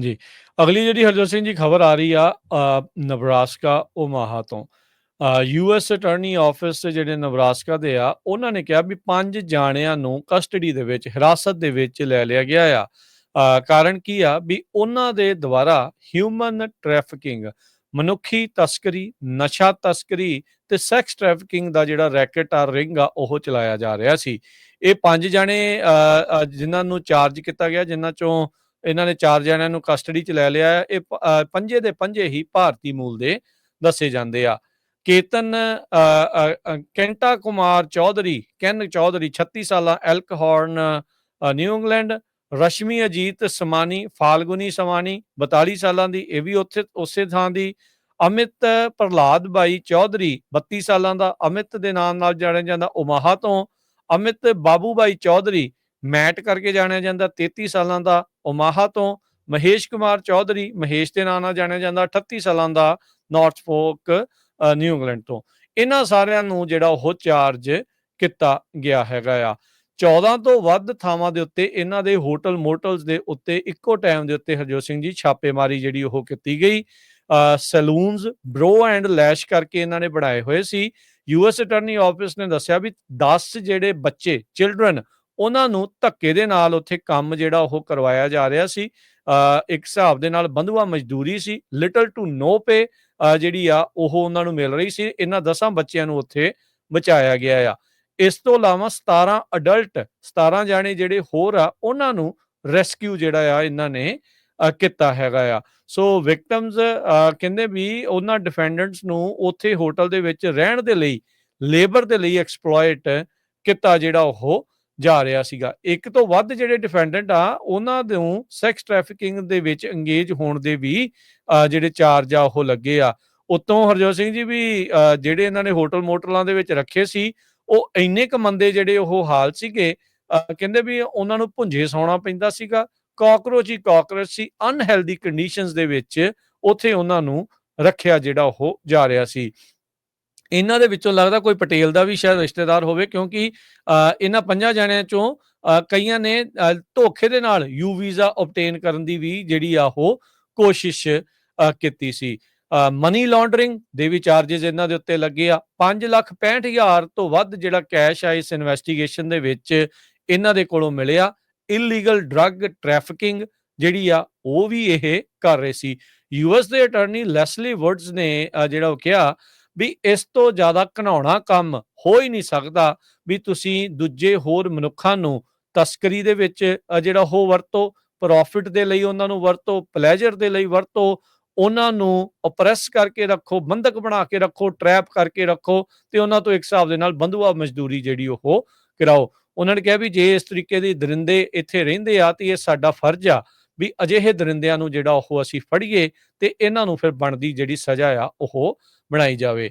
ਜੀ। ਅਗਲੀ ਜਿਹੜੀ ਹਰਜੋਤ ਸਿੰਘ ਜੀ ਖਬਰ ਆ ਰਹੀ ਆ ਅ, ਨਬਰਾਸਕਾ ਓਮਾਹਾ ਤੋਂ। ਅ, ਯੂਐਸ ਅਟਾਰਨੀ ਆਫਿਸ ਜਿਹੜੇ ਨਬਰਾਸਕਾ ਦੇ ਆ, ਉਹਨਾਂ ਨੇ ਕਿਹਾ ਵੀ ਪੰਜ ਜਾਣਿਆਂ ਨੂੰ ਕਸਟਡੀ ਦੇ ਵਿੱਚ ਹਿਰਾਸਤ ਦੇ ਵਿੱਚ ਲੈ ਲਿਆ ਗਿਆ ਆ। ਕਾਰਨ ਕੀ ਆ ਵੀ ਉਹਨਾਂ ਦੇ ਦੁਆਰਾ ਹਿਊਮਨ ਟ੍ਰੈਫਿਕਿੰਗ ਮਨੁੱਖੀ ਤਸਕਰੀ, ਨਸ਼ਾ ਤਸਕਰੀ ਤੇ ਸੈਕਸ ਟ੍ਰੈਫਿਕਿੰਗ ਦਾ ਜਿਹੜਾ ਰੈਕਟ ਆ ਰਿੰਗ ਆ ਉਹ ਚਲਾਇਆ ਜਾ ਰਿਹਾ ਸੀ। ਇਹ ਪੰਜ ਜਾਣੇ ਜਿਨ੍ਹਾਂ ਨੂੰ ਚਾਰਜ ਕੀਤਾ ਗਿਆ ਜਿਨ੍ਹਾਂ ਚੋਂ ਇਹਨਾਂ ਨੇ ਚਾਰ ਜਣਿਆਂ ਨੂੰ ਕਸਟਡੀ 'ਚ ਲੈ ਲਿਆ ਹੈ। ਇਹ ਪੰਜੇ ਦੇ ਪੰਜੇ ਹੀ ਭਾਰਤੀ ਮੂਲ ਦੇ ਦੱਸੇ ਜਾਂਦੇ ਆ। ਕੇਤਨ ਕੈਂਟਾ ਕੁਮਾਰ ਚੌਧਰੀ, ਕੈਨ ਚੌਧਰੀ 36 ਸਾਲਾ Elkhorn New England, Rashmi Ajit Samani, Falguni Samani 42 ਸਾਲਾਂ ਦੀ ਇਹ ਵੀ ਉੱਥੇ ਉਸੇ ਥਾਂ ਦੀ। ਅਮਿਤ ਪ੍ਰਹਲਾਦ ਬਾਈ ਚੌਧਰੀ 32 ਸਾਲਾਂ ਦਾ ਅਮਿਤ ਦੇ ਨਾਮ ਨਾਲ ਜਾਣਿਆ ਜਾਂਦਾ ਉਮਾਹਾ ਤੋਂ। ਅਮਿਤ ਬਾਬੂ ਬਾਈ ਚੌਧਰੀ ਮੈਟ ਕਰਕੇ ਜਾਣਿਆ ਜਾਂਦਾ 33 ਸਾਲਾਂ ਦਾ ਓਮਾਹਾ ਤੋਂ। ਮਹੇਸ਼ ਕੁਮਾਰ ਚੌਧਰੀ ਮਹੇਸ਼ ਦੇ ਨਾਂ ਨਾਲ ਜਾਣਿਆ ਜਾਂਦਾ 38 ਸਾਲਾਂ ਦਾ ਨਾਰਥਫੋਕ ਅ, ਨਿਊ ਇੰਗਲੈਂਡ ਤੋਂ। ਇਹਨਾਂ ਸਾਰਿਆਂ ਨੂੰ ਜਿਹੜਾ ਉਹ ਚਾਰਜ ਕੀਤਾ ਗਿਆ ਹੈਗਾ ਆ। 14 ਤੋਂ ਵੱਧ ਥਾਵਾਂ ਦੇ ਉੱਤੇ ਇਹਨਾਂ ਦੇ ਹੋਟਲ ਮੋਟਲਸ ਦੇ ਉੱਤੇ ਇੱਕੋ ਟਾਈਮ ਦੇ ਉੱਤੇ ਹਰਜੋਤ ਸਿੰਘ ਜੀ ਛਾਪੇਮਾਰੀ ਜਿਹੜੀ ਉਹ ਕੀਤੀ ਗਈ। ਅ, ਸੈਲੂਨਸ, ਬ੍ਰੋ ਐਂਡ ਲੈਸ਼ ਕਰਕੇ ਇਹਨਾਂ ਨੇ ਬਣਾਏ ਹੋਏ ਸੀ। ਯੂਐਸ ਅਟਾਰਨੀ ਆਫਿਸ ਨੇ ਦੱਸਿਆ ਵੀ 10 ਜਿਹੜੇ ਬੱਚੇ ਚਿਲਡਰਨ ਉਹਨਾਂ ਨੂੰ ਧੱਕੇ ਦੇ ਨਾਲ ਉੱਥੇ ਕੰਮ ਜਿਹੜਾ ਉਹ ਕਰਵਾਇਆ ਜਾ ਰਿਹਾ ਸੀ। ਇੱਕ ਹਿਸਾਬ ਦੇ ਨਾਲ ਬੰਧੂਆ ਮਜ਼ਦੂਰੀ ਸੀ। ਲਿਟਲ ਟੂ ਨੋ ਪੇ ਜਿਹੜੀ ਆ ਉਹ ਉਹਨਾਂ ਨੂੰ ਮਿਲ ਰਹੀ ਸੀ। ਇਹਨਾਂ 10 ਬੱਚਿਆਂ ਨੂੰ ਉੱਥੇ ਬਚਾਇਆ ਗਿਆ ਆ। ਇਸ ਤੋਂ ਇਲਾਵਾ 17 ਅਡਲਟ 17 ਜਾਣੇ ਜਿਹੜੇ ਹੋਰ ਆ ਉਹਨਾਂ ਨੂੰ ਰੈਸਕਿਊ ਜਿਹੜਾ ਆ ਇਹਨਾਂ ਨੇ ਕੀਤਾ ਹੈਗਾ ਆ। ਸੋ ਵਿਕਟਮਸ ਕਹਿੰਦੇ ਵੀ ਉਹਨਾਂ ਡਿਫੈਂਡੈਂਟਸ ਨੂੰ ਉੱਥੇ ਹੋਟਲ ਦੇ ਵਿੱਚ ਰਹਿਣ ਦੇ ਲਈ, ਲੇਬਰ ਦੇ ਲਈ ਐਕਸਪਲੋਇਟ ਕੀਤਾ ਜਿਹੜਾ ਉਹ ਜਾ ਰਿਹਾ ਸੀਗਾ। ਇੱਕ ਤੋਂ ਵੱਧ ਜਿਹੜੇ ਡਿਫੈਂਡੈਂਟ ਆ, ਉਹਨਾਂ ਨੂੰ ਸੈਕਸ ਟ੍ਰੈਫਿਕਿੰਗ ਦੇ ਵਿੱਚ ਅੰਗੇਜ ਹੋਣ ਦੇ ਵੀ ਜਿਹੜੇ ਚਾਰਜ ਆ, ਉਹ ਲੱਗੇ ਆ। ਉੱਤੋਂ ਹਰਜੋਤ ਸਿੰਘ ਜੀ ਵੀ ਜਿਹੜੇ ਇਹਨਾਂ ਨੇ ਹੋਟਲ ਮੋਟਲਾਂ ਦੇ ਵਿੱਚ ਰੱਖੇ ਸੀ, ਉਹ ਇੰਨੇ ਕੁ ਮੰਦੇ ਜਿਹੜੇ ਉਹ ਹਾਲ ਸੀਗੇ ਕਹਿੰਦੇ ਵੀ ਉਹਨਾਂ ਨੂੰ ਭੁੰਜੇ ਸੌਣਾ ਪੈਂਦਾ ਸੀਗਾ। ਕਾਕਰੋਚ ਹੀ ਕਾਕਰੋਚ ਸੀ। ਅਨਹੈਲਦੀ ਕੰਡੀਸ਼ਨਸ ਦੇ ਵਿੱਚ ਉੱਥੇ ਉਹਨਾਂ ਨੂੰ ਰੱਖਿਆ ਜਿਹੜਾ ਉਹ ਜਾ ਰਿਹਾ ਸੀ। ਇਹਨਾਂ ਦੇ ਵਿੱਚੋਂ ਲੱਗਦਾ ਕੋਈ ਪਟੇਲ ਦਾ ਵੀ ਸ਼ਾਇਦ ਰਿਸ਼ਤੇਦਾਰ ਹੋਵੇ ਕਿਉਂਕਿ ਅ, ਇਹਨਾਂ ਪੰਜਾਂ ਜਣਿਆਂ ਚੋਂ ਅ, ਕਈਆਂ ਨੇ ਅ, ਧੋਖੇ ਦੇ ਨਾਲ ਯੂ ਵੀਜ਼ਾ ਓਬਟੇਨ ਕਰਨ ਦੀ ਵੀ ਜਿਹੜੀ ਆ ਉਹ ਕੋਸ਼ਿਸ਼ ਕੀਤੀ ਸੀ। ਮਨੀ ਲਾਂਡਰਿੰਗ ਦੇ ਵੀ ਚਾਰजेस ਇਹਨਾਂ ਦੇ ਉੱਤੇ ਲੱਗੇ ਆ। 5,65,000 ਤੋਂ ਵੱਧ ਜਿਹੜਾ ਕੈਸ਼ ਆ ਇਸ ਇਨਵੈਸਟੀਗੇਸ਼ਨ ਦੇ ਵਿੱਚ ਇਹਨਾਂ ਦੇ ਕੋਲੋਂ ਮਿਲਿਆ। ਇਲੀਗਲ ਡਰੱਗ ਟ੍ਰੈਫਿਕਿੰਗ ਜਿਹੜੀ ਆ ਉਹ ਵੀ ਇਹ ਕਰ ਰਹੇ ਸੀ। ਯੂਐਸ ਦੇ ਅਟਾਰਨੀ ਲੈਸਲੀ ਵੁਡਸ ਨੇ ਜਿਹੜਾ ਉਹ ਕਿਹਾ ਵੀ ਇਸ ਤੋਂ ਜ਼ਿਆਦਾ ਘਿਨਾਉਣਾ ਕੰਮ ਹੋ ਹੀ ਨਹੀਂ ਸਕਦਾ ਵੀ ਤੁਸੀਂ ਦੂਜੇ ਹੋਰ ਮਨੁੱਖਾਂ ਨੂੰ ਤਸਕਰੀ ਦੇ ਵਿੱਚ ਜਿਹੜਾ ਉਹ ਵਰਤੋ, ਪ੍ਰੋਫਿਟ ਦੇ ਲਈ ਉਹਨਾਂ ਨੂੰ ਵਰਤੋ, ਪਲੇਜ਼ਰ ਦੇ ਲਈ ਵਰਤੋ, ਉਹਨਾਂ ਨੂੰ ਓਪਰੈਸ ਕਰਕੇ ਰੱਖੋ, ਬੰਧਕ ਬਣਾ ਕੇ ਰੱਖੋ, ਟ੍ਰੈਪ ਕਰਕੇ ਰੱਖੋ ਤੇ ਉਹਨਾਂ ਤੋਂ ਇੱਕ ਹਿਸਾਬ ਦੇ ਨਾਲ ਬੰਦੂਆ ਮਜ਼ਦੂਰੀ ਜਿਹੜੀ ਉਹ ਕਰਾਓ। ਉਹਨਾਂ ਨੇ ਕਿਹਾ ਵੀ ਜੇ ਇਸ ਤਰੀਕੇ ਦੇ ਦਰਿੰਦੇ ਇੱਥੇ ਰਹਿੰਦੇ ਆ ਤੇ ਇਹ ਸਾਡਾ ਫਰਜ਼ ਆ ਵੀ ਅਜਿਹੇ ਦਰਿੰਦਿਆਂ ਨੂੰ ਜਿਹੜਾ ਉਹ ਅਸੀਂ ਫੜੀਏ ਤੇ ਇਹਨਾਂ ਨੂੰ ਫਿਰ ਬਣਦੀ ਜਿਹੜੀ ਸਜ਼ਾ ਆ ਉਹ ਬਣਾਈ ਜਾਵੇ।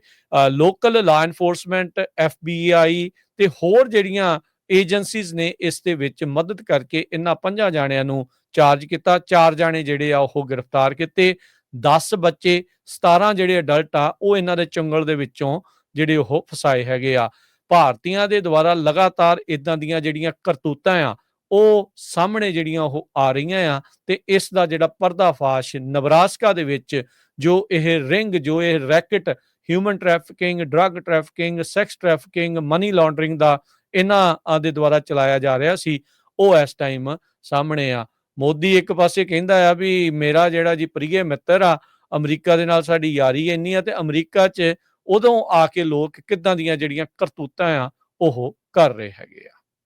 ਲੋਕਲ ਲਾ ਐਨਫੋਰਸਮੈਂਟ, ਐਫਬੀਆਈ ਤੇ ਹੋਰ ਜਿਹੜੀਆਂ ਏਜੰਸੀਜ਼ ਨੇ ਇਸ ਦੇ ਵਿੱਚ ਮਦਦ ਕਰਕੇ ਇਹਨਾਂ ਪੰਜਾਂ ਜਾਣਿਆਂ ਨੂੰ ਚਾਰਜ ਕੀਤਾ। 4 ਜਾਣੇ ਜਿਹੜੇ ਆ ਉਹ ਗ੍ਰਿਫਤਾਰ ਕੀਤੇ। 10 ਬੱਚੇ, 17 ਜਿਹੜੇ ਅਡਲਟ ਆ ਉਹ ਇਹਨਾਂ ਦੇ ਚੁੰਗਲ ਦੇ ਵਿੱਚੋਂ ਜਿਹੜੇ ਉਹ ਫਸਾਏ ਹੈਗੇ ਆ। ਭਾਰਤੀਆਂ ਦੇ ਦੁਆਰਾ ਲਗਾਤਾਰ ਇਦਾਂ ਦੀਆਂ ਜਿਹੜੀਆਂ ਕਰਤੂਤਾਂ ਆ ਉਹ ਸਾਹਮਣੇ ਜਿਹੜੀਆਂ ਉਹ ਆ ਰਹੀਆਂ ਆ ਤੇ ਇਸ ਦਾ ਜਿਹੜਾ ਪਰਦਾਫਾਸ਼ ਨਵਰਾਸਕਾ ਦੇ ਵਿੱਚ ਜੋ ਇਹ ਰਿੰਗ ਜੋ ਇਹ racket human trafficking, drug trafficking, sex trafficking, money laundering ਦਾ ਇਹਨਾਂ ਅ, ਦੇ ਦੁਆਰਾ ਚਲਾਇਆ ਜਾ ਰਿਹਾ ਸੀ ਉਹ ਇਸ ਟਾਈਮ ਸਾਹਮਣੇ ਆ। ਮੋਦੀ ਇੱਕ ਪਾਸੇ ਕਹਿੰਦਾ ਆ ਵੀ ਮੇਰਾ ਜਿਹੜਾ ਜੀ ਪ੍ਰਿਯ ਮਿੱਤਰ ਆ ਅਮਰੀਕਾ ਦੇ ਨਾਲ ਸਾਡੀ ਯਾਰੀ ਇੰਨੀ ਆ ਤੇ ਅਮਰੀਕਾ 'ਚ ਉਦੋਂ ਆ ਕੇ ਲੋਕ ਕਿੱਦਾਂ ਦੀਆਂ ਜਿਹੜੀਆਂ ਕਰਤੂਤਾਂ ਆ ਉਹ ਕਰ ਰਹੇ ਹੈਗੇ ਆ।